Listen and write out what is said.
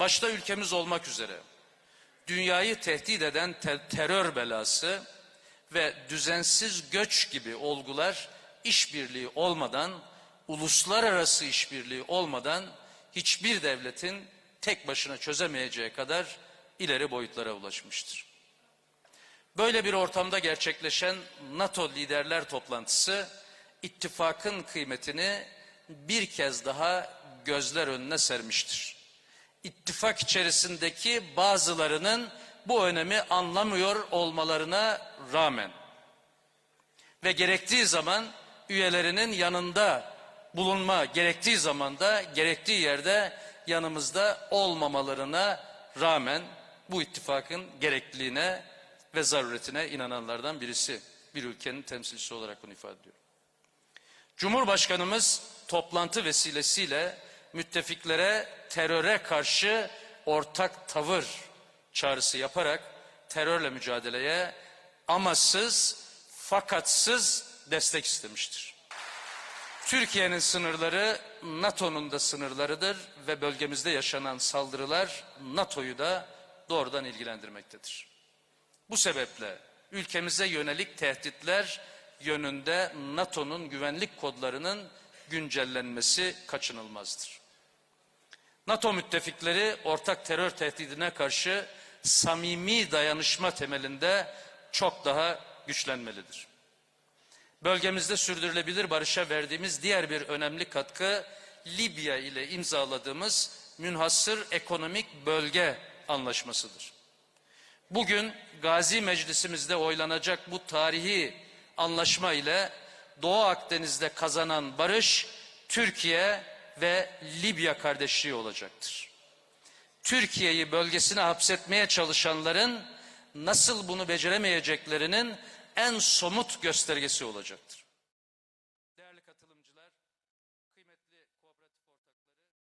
başta ülkemiz olmak üzere dünyayı tehdit eden te- terör belası ve düzensiz göç gibi olgular işbirliği olmadan, uluslararası işbirliği olmadan hiçbir devletin tek başına çözemeyeceği kadar ileri boyutlara ulaşmıştır. Böyle bir ortamda gerçekleşen NATO liderler toplantısı ittifakın kıymetini bir kez daha gözler önüne sermiştir. İttifak içerisindeki bazılarının bu önemi anlamıyor olmalarına rağmen ve gerektiği zaman üyelerinin yanında bulunma gerektiği zamanda gerektiği yerde yanımızda olmamalarına rağmen bu ittifakın gerekliliğine ve zaruretine inananlardan birisi. Bir ülkenin temsilcisi olarak bunu ifade ediyor. Cumhurbaşkanımız toplantı vesilesiyle müttefiklere teröre karşı ortak tavır çağrısı yaparak terörle mücadeleye amasız fakatsız destek istemiştir. Türkiye'nin sınırları NATO'nun da sınırlarıdır ve bölgemizde yaşanan saldırılar NATO'yu da doğrudan ilgilendirmektedir. Bu sebeple ülkemize yönelik tehditler yönünde NATO'nun güvenlik kodlarının güncellenmesi kaçınılmazdır. NATO müttefikleri ortak terör tehdidine karşı samimi dayanışma temelinde çok daha güçlenmelidir. Bölgemizde sürdürülebilir barışa verdiğimiz diğer bir önemli katkı Libya ile imzaladığımız münhasır ekonomik bölge anlaşmasıdır. Bugün Gazi Meclisimizde oylanacak bu tarihi anlaşma ile Doğu Akdeniz'de kazanan barış Türkiye ve Libya kardeşliği olacaktır. Türkiye'yi bölgesine hapsetmeye çalışanların nasıl bunu beceremeyeceklerinin en somut göstergesi olacaktır.